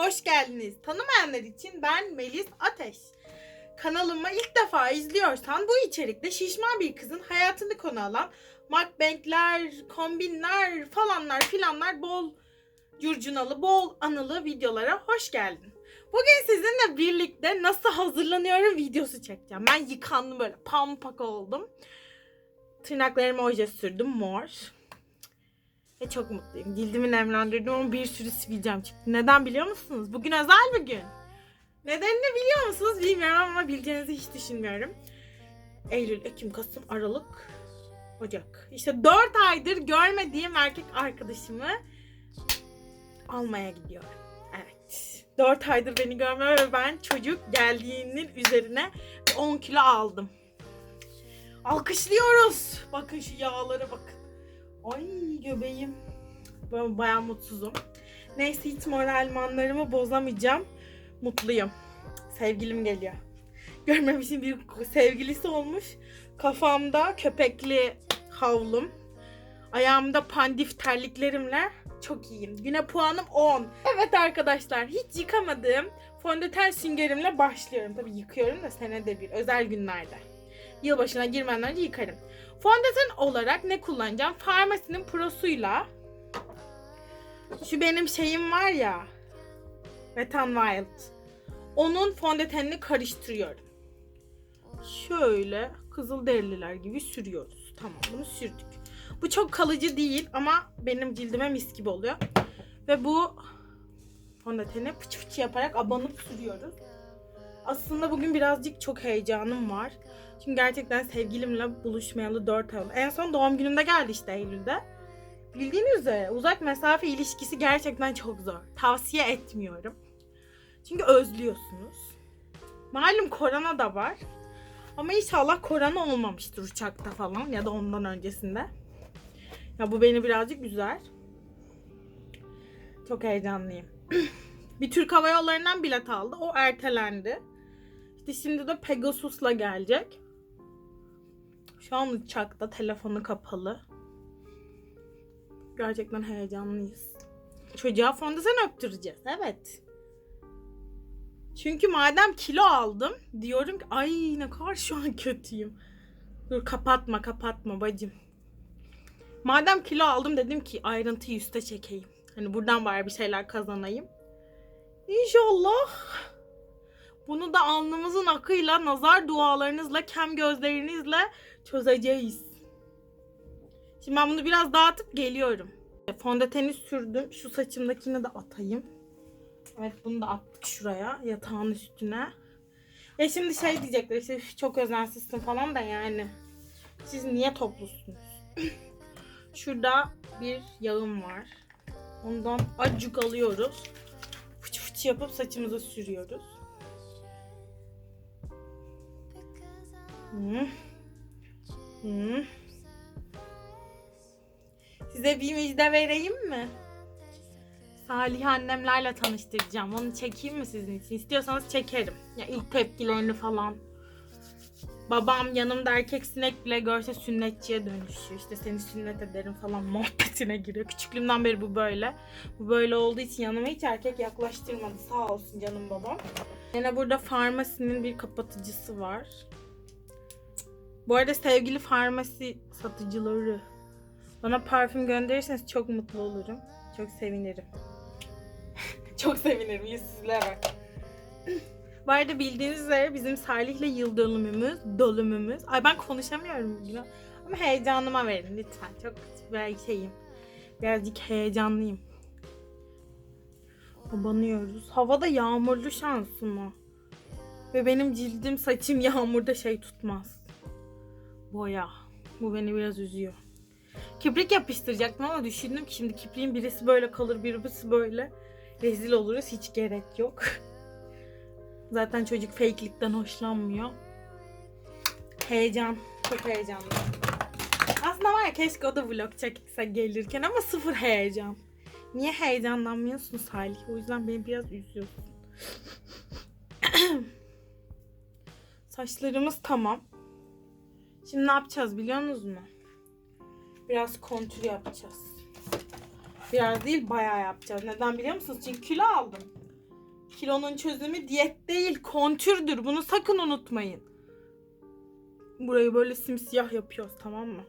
hoş geldiniz. Tanımayanlar için ben Melis Ateş. Kanalımı ilk defa izliyorsan bu içerikte şişman bir kızın hayatını konu alan mukbangler, kombinler falanlar filanlar bol curcunalı, bol anılı videolara hoş geldin. Bugün sizinle birlikte nasıl hazırlanıyorum videosu çekeceğim. Ben yıkandım böyle pampak oldum. Tırnaklarıma oje sürdüm mor. Ve çok mutluyum. Cildimi nemlendirdim ama bir sürü sivilcem çıktı. Neden biliyor musunuz? Bugün özel bir gün. Nedenini biliyor musunuz bilmiyorum ama bileceğinizi hiç düşünmüyorum. Eylül, Ekim, Kasım, Aralık, Ocak. İşte 4 aydır görmediğim erkek arkadaşımı almaya gidiyorum. Evet. 4 aydır beni görmüyor ve ben çocuk geldiğinin üzerine 10 kilo aldım. Alkışlıyoruz. Bakın şu yağlara bakın. Ay göbeğim. Ben bayağı mutsuzum. Neyse hiç moralmanlarımı bozamayacağım. Mutluyum. Sevgilim geliyor. Görmemişim bir sevgilisi olmuş. Kafamda köpekli havlum. Ayağımda pandif terliklerimle çok iyiyim. Güne puanım 10. Evet arkadaşlar hiç yıkamadığım fondöten süngerimle başlıyorum. Tabii yıkıyorum da senede bir özel günlerde. Yılbaşına girmeden önce yıkarım. Fondöten olarak ne kullanacağım? Farmasinin prosuyla şu benim şeyim var ya Wet n Wild. Onun fondötenini karıştırıyorum. Şöyle kızıl derililer gibi sürüyoruz. Tamam bunu sürdük. Bu çok kalıcı değil ama benim cildime mis gibi oluyor. Ve bu fondöteni fıç fıç yaparak abanıp sürüyoruz. Aslında bugün birazcık çok heyecanım var. Çünkü gerçekten sevgilimle buluşmayalı 4 ay oldu. En son doğum günümde geldi işte Eylül'de. Bildiğiniz üzere uzak mesafe ilişkisi gerçekten çok zor. Tavsiye etmiyorum. Çünkü özlüyorsunuz. Malum korona da var. Ama inşallah korona olmamıştır uçakta falan ya da ondan öncesinde. Ya bu beni birazcık üzer. Çok heyecanlıyım. bir Türk Hava Yolları'ndan bilet aldı. O ertelendi. İşte şimdi de Pegasus'la gelecek. Şu an uçakta telefonu kapalı. Gerçekten heyecanlıyız. Çocuğa fondöten öptüreceğiz. Evet. Çünkü madem kilo aldım diyorum ki ay ne kadar şu an kötüyüm. Dur kapatma kapatma bacım. Madem kilo aldım dedim ki ayrıntıyı üste çekeyim. Hani buradan bari bir şeyler kazanayım. İnşallah. Bunu da alnımızın akıyla, nazar dualarınızla, kem gözlerinizle çözeceğiz. Şimdi ben bunu biraz dağıtıp geliyorum. Fondöteni sürdüm. Şu saçımdakini de atayım. Evet bunu da attık şuraya yatağın üstüne. Ya şimdi şey diyecekler işte "Üf, çok özensizsin falan da yani. Siz niye toplusunuz? Şurada bir yağım var. Ondan acık alıyoruz. Yapıp saçımıza sürüyoruz. Hı. Hı. Size bir müjde vereyim mi? Salih annemlerle tanıştıracağım. Onu çekeyim mi sizin için? İstiyorsanız çekerim. Ya ilk tepkilerini falan. Babam yanımda erkek sinek bile görse sünnetçiye dönüşüyor. İşte seni sünnet ederim falan muhabbetine giriyor. Küçüklüğümden beri bu böyle. Bu böyle olduğu için yanıma hiç erkek yaklaştırmadı. Sağ olsun canım babam. Yine burada farmasinin bir kapatıcısı var. Bu arada sevgili farmasi satıcıları bana parfüm gönderirseniz çok mutlu olurum. Çok sevinirim. çok sevinirim. Yüzsüzlüğe bak. Bu arada bildiğiniz üzere bizim Salih'le yıl dönümümüz, dolumumuz. Ay ben konuşamıyorum bugün. Ama heyecanıma verin lütfen. Çok ben şeyim. Birazcık heyecanlıyım. Abanıyoruz. Havada yağmurlu şansıma. Ve benim cildim saçım yağmurda şey tutmaz. Boya. Bu beni biraz üzüyor. Kibrik yapıştıracaktım ama düşündüm ki şimdi kipriğin birisi böyle kalır birisi böyle. Rezil oluruz hiç gerek yok. Zaten çocuk fake'likten hoşlanmıyor. Heyecan. Çok heyecanlı. Aslında var ya keşke o da vlog çekse gelirken ama sıfır heyecan. Niye heyecanlanmıyorsun Salih? O yüzden beni biraz üzüyorsun. Saçlarımız tamam. Şimdi ne yapacağız biliyor musunuz mu? Biraz kontür yapacağız. Biraz değil bayağı yapacağız. Neden biliyor musunuz? Çünkü kilo aldım. Kilonun çözümü diyet değil, kontürdür. Bunu sakın unutmayın. Burayı böyle simsiyah yapıyoruz tamam mı?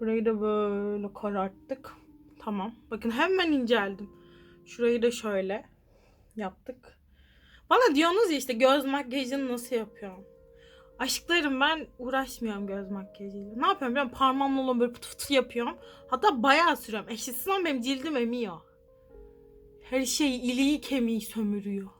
Burayı da böyle kararttık. Tamam. Bakın hemen inceldim. Şurayı da şöyle yaptık. Bana diyorsunuz ya işte göz makyajını nasıl yapıyorum? Aşklarım ben uğraşmıyorum göz makyajıyla. Ne yapıyorum biliyor musun? Parmağımla olan böyle pıtı pıtı yapıyorum. Hatta bayağı sürüyorum. Eşsiz ama benim cildim emiyor. Her şey iliği kemiği sömürüyor.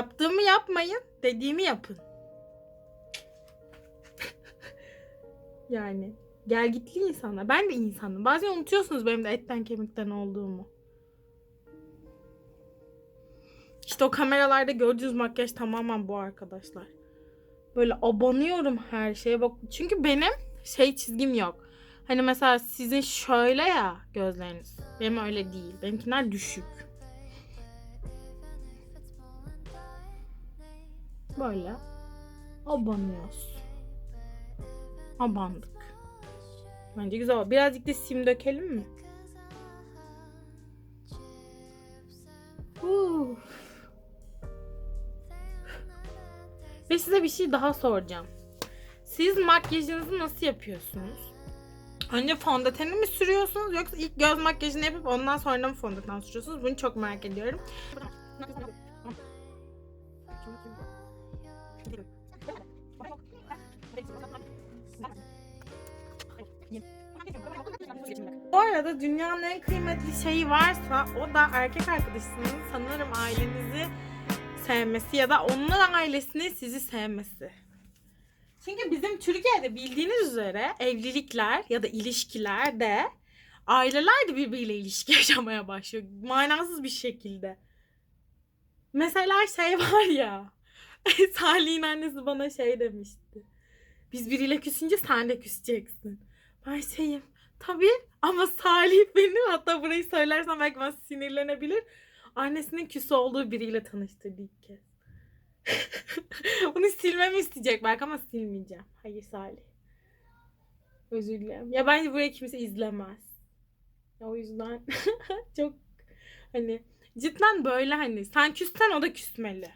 Yaptığımı yapmayın, dediğimi yapın. yani gelgitli insanlar. Ben de insanım. Bazen unutuyorsunuz benim de etten kemikten olduğumu. İşte o kameralarda gördüğünüz makyaj tamamen bu arkadaşlar. Böyle abanıyorum her şeye bak. Çünkü benim şey çizgim yok. Hani mesela sizin şöyle ya gözleriniz. Benim öyle değil. Benimkiler düşük. Böyle. Abanıyoruz. Abandık. Bence güzel. Birazcık da sim dökelim mi? Uf. Ve size bir şey daha soracağım. Siz makyajınızı nasıl yapıyorsunuz? Önce fondöteni mi sürüyorsunuz yoksa ilk göz makyajını yapıp ondan sonra mı fondöten sürüyorsunuz? Bunu çok merak ediyorum. Bu arada dünyanın en kıymetli şeyi varsa o da erkek arkadaşınızın sanırım ailenizi sevmesi ya da onun ailesinin sizi sevmesi. Çünkü bizim Türkiye'de bildiğiniz üzere evlilikler ya da ilişkilerde aileler de birbiriyle ilişki yaşamaya başlıyor. Manasız bir şekilde. Mesela şey var ya. Salih'in annesi bana şey demişti. Biz biriyle küsünce sen de küseceksin. Ben şeyim. Tabii ama Salih benim. Hatta burayı söylersem belki bana sinirlenebilir. Annesinin küs olduğu biriyle tanıştırdı ilk kez. Bunu silmemi isteyecek belki ama silmeyeceğim. Hayır Salih. Özür dilerim. Ya bence burayı kimse izlemez. Ya o yüzden çok hani cidden böyle hani sen küssen o da küsmeli.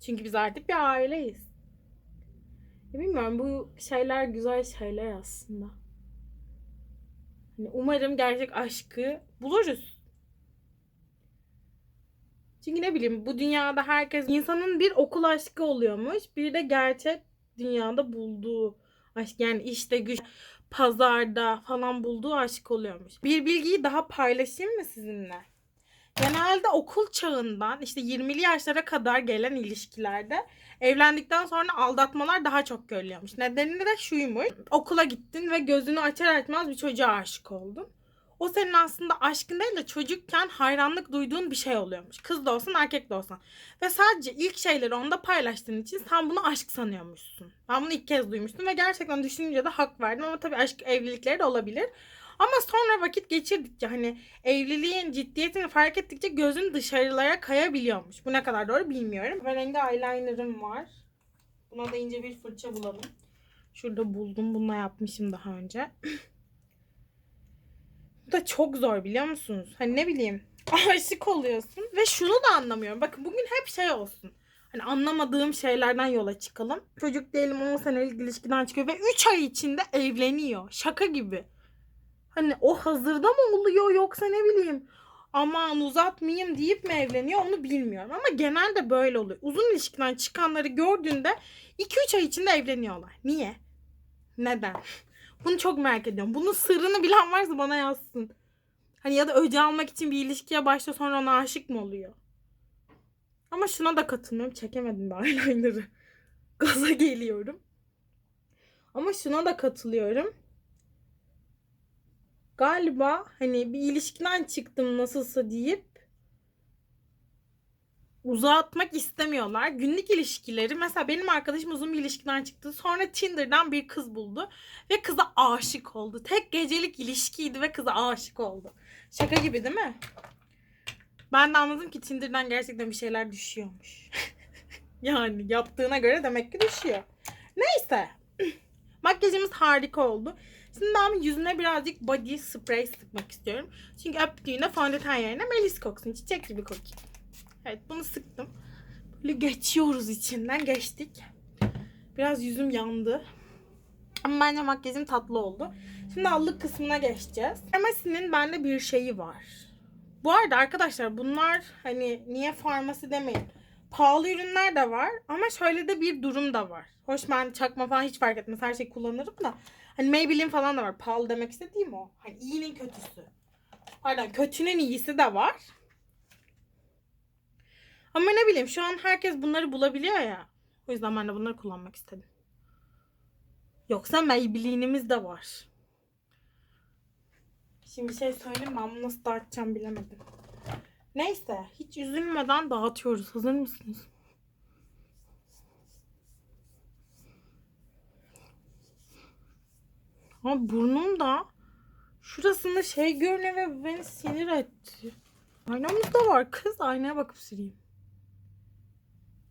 Çünkü biz artık bir aileyiz. Ya bilmiyorum bu şeyler güzel şeyler aslında. Hani umarım gerçek aşkı buluruz. Çünkü ne bileyim bu dünyada herkes insanın bir okul aşkı oluyormuş. Bir de gerçek dünyada bulduğu aşk yani işte güç pazarda falan bulduğu aşk oluyormuş. Bir bilgiyi daha paylaşayım mı sizinle? Genelde okul çağından işte 20'li yaşlara kadar gelen ilişkilerde evlendikten sonra aldatmalar daha çok görülüyormuş. Nedeni de şuymuş. Okula gittin ve gözünü açar açmaz bir çocuğa aşık oldun. O senin aslında aşkın değil de çocukken hayranlık duyduğun bir şey oluyormuş. Kız da olsan erkek de olsan. Ve sadece ilk şeyleri onda paylaştığın için sen bunu aşk sanıyormuşsun. Ben bunu ilk kez duymuştum ve gerçekten düşününce de hak verdim. Ama tabii aşk evlilikleri de olabilir. Ama sonra vakit geçirdikçe hani evliliğin ciddiyetini fark ettikçe gözün dışarılara kayabiliyormuş. Bu ne kadar doğru bilmiyorum. Ben rengi eyelinerım var. Buna da ince bir fırça bulalım. Şurada buldum. Bununla yapmışım daha önce. Bu da çok zor biliyor musunuz? Hani ne bileyim aşık oluyorsun ve şunu da anlamıyorum. Bakın bugün hep şey olsun. Hani anlamadığım şeylerden yola çıkalım. Çocuk diyelim 10 senelik ilişkiden çıkıyor ve 3 ay içinde evleniyor. Şaka gibi. Hani o hazırda mı oluyor yoksa ne bileyim aman uzatmayayım deyip mi evleniyor onu bilmiyorum. Ama genelde böyle oluyor. Uzun ilişkiden çıkanları gördüğünde 2-3 ay içinde evleniyorlar. Niye? Neden? Bunu çok merak ediyorum. Bunun sırrını bilen varsa bana yazsın. Hani ya da öce almak için bir ilişkiye başlıyor sonra ona aşık mı oluyor? Ama şuna da katılmıyorum. Çekemedim de eyeliner'ı. Gaza geliyorum. Ama şuna da katılıyorum. Galiba hani bir ilişkiden çıktım nasılsa deyip uzatmak istemiyorlar. Günlük ilişkileri mesela benim arkadaşım uzun bir ilişkiden çıktı. Sonra Tinder'dan bir kız buldu ve kıza aşık oldu. Tek gecelik ilişkiydi ve kıza aşık oldu. Şaka gibi değil mi? Ben de anladım ki Tinder'dan gerçekten bir şeyler düşüyormuş. yani yaptığına göre demek ki düşüyor. Neyse. Makyajımız harika oldu. Şimdi ben yüzüne birazcık body spray sıkmak istiyorum. Çünkü öptüğünde fondöten yerine melis koksun. Çiçek gibi kokayım. Evet bunu sıktım. Böyle geçiyoruz içinden. Geçtik. Biraz yüzüm yandı. Ama bence makyajım tatlı oldu. Şimdi allık kısmına geçeceğiz. Farmasinin bende bir şeyi var. Bu arada arkadaşlar bunlar hani niye farmasi demeyin. Pahalı ürünler de var ama şöyle de bir durum da var. Hoş ben çakma falan hiç fark etmez. Her şeyi kullanırım da. Hani Maybelline falan da var. Pahalı demek istediğim o. Hani iyinin kötüsü. Pardon kötünün iyisi de var. Ama ne bileyim şu an herkes bunları bulabiliyor ya. O yüzden ben de bunları kullanmak istedim. Yoksa Maybelline'imiz de var. Şimdi şey söyleyeyim ben bunu nasıl dağıtacağım bilemedim. Neyse hiç üzülmeden dağıtıyoruz. Hazır mısınız? Ama burnum da şurasında şey görünüyor ve beni sinir etti. Aynamız da var kız. Aynaya bakıp sileyim.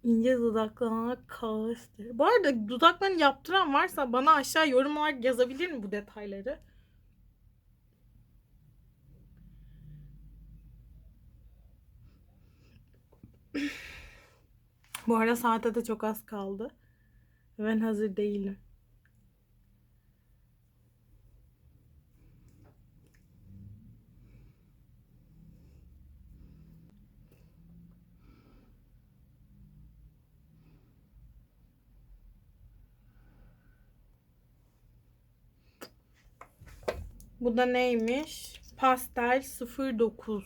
İnce dudaklarına kağıstır. Bu arada dudaklarını yaptıran varsa bana aşağı yorum olarak yazabilir mi bu detayları? bu arada saate de çok az kaldı. Ben hazır değilim. Bu da neymiş? Pastel 09.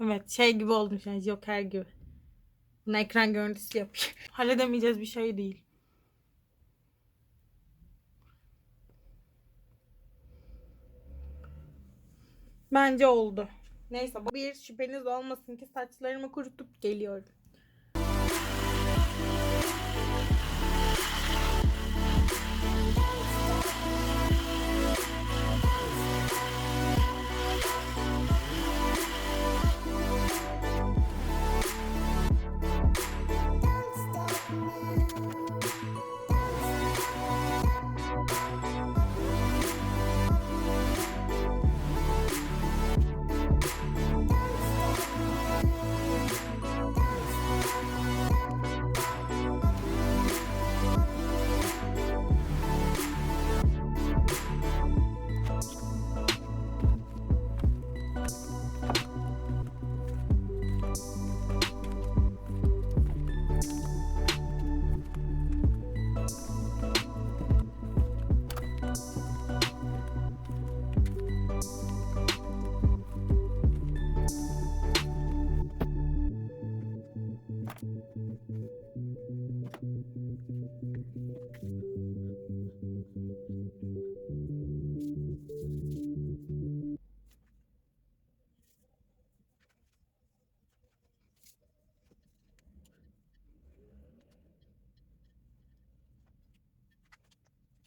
Evet şey gibi olmuş yani Joker gibi. Bunu ekran görüntüsü yapayım. Halledemeyeceğiz bir şey değil. Bence oldu. Neyse bir şüpheniz olmasın ki saçlarımı kurutup geliyorum.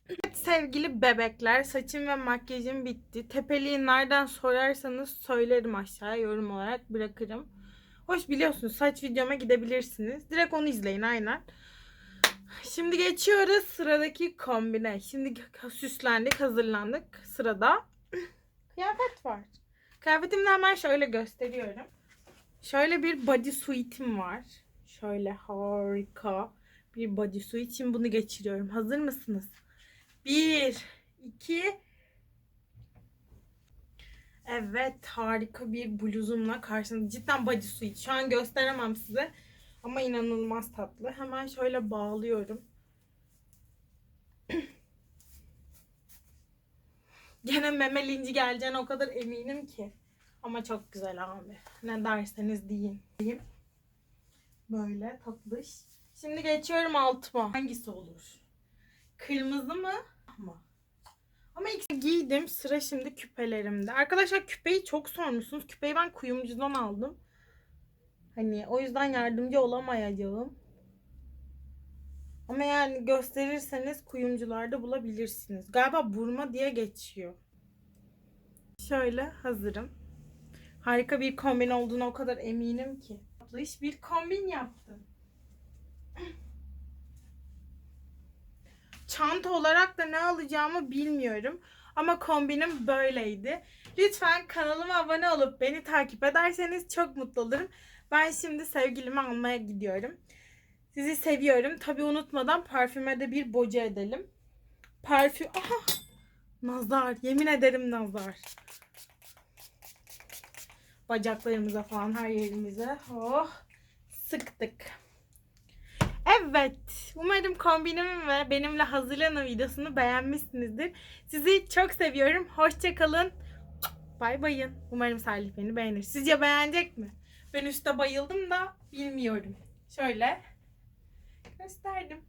Evet sevgili bebekler saçım ve makyajım bitti. Tepeliği nereden sorarsanız söylerim aşağıya yorum olarak bırakırım. Hoş biliyorsunuz saç videoma gidebilirsiniz. Direkt onu izleyin aynen. Şimdi geçiyoruz sıradaki kombine. Şimdi süslendik hazırlandık. Sırada kıyafet var. Kıyafetimi hemen şöyle gösteriyorum. Şöyle bir bodysuit'im var. Şöyle harika bir bodysuit. Şimdi bunu geçiriyorum. Hazır mısınız? Bir, iki. Evet harika bir bluzumla karşınızda. Cidden bodysuit. Şu an gösteremem size. Ama inanılmaz tatlı. Hemen şöyle bağlıyorum. Gene meme linci geleceğine o kadar eminim ki. Ama çok güzel abi. Ne derseniz deyin. Böyle tatlış. Şimdi geçiyorum altıma. Hangisi olur? Kırmızı mı? Ama. Ama ilk giydim. Sıra şimdi küpelerimde. Arkadaşlar küpeyi çok sormuşsunuz. Küpeyi ben kuyumcudan aldım. Hani o yüzden yardımcı olamayacağım. Ama yani gösterirseniz kuyumcularda bulabilirsiniz. Galiba burma diye geçiyor. Şöyle hazırım. Harika bir kombin olduğuna o kadar eminim ki. Tatlış bir kombin yaptım. Çanta olarak da ne alacağımı bilmiyorum. Ama kombinim böyleydi. Lütfen kanalıma abone olup beni takip ederseniz çok mutlu olurum. Ben şimdi sevgilimi almaya gidiyorum. Sizi seviyorum. Tabi unutmadan parfüme de bir boca edelim. Parfüm... Aha! Nazar. Yemin ederim nazar. Bacaklarımıza falan her yerimize. Oh! Sıktık. Evet. Umarım kombinimi ve benimle hazırlanan videosunu beğenmişsinizdir. Sizi çok seviyorum. Hoşçakalın. Bay bayın. Umarım Salih beni beğenir. Sizce beğenecek mi? Ben üstte bayıldım da bilmiyorum. Şöyle gösterdim.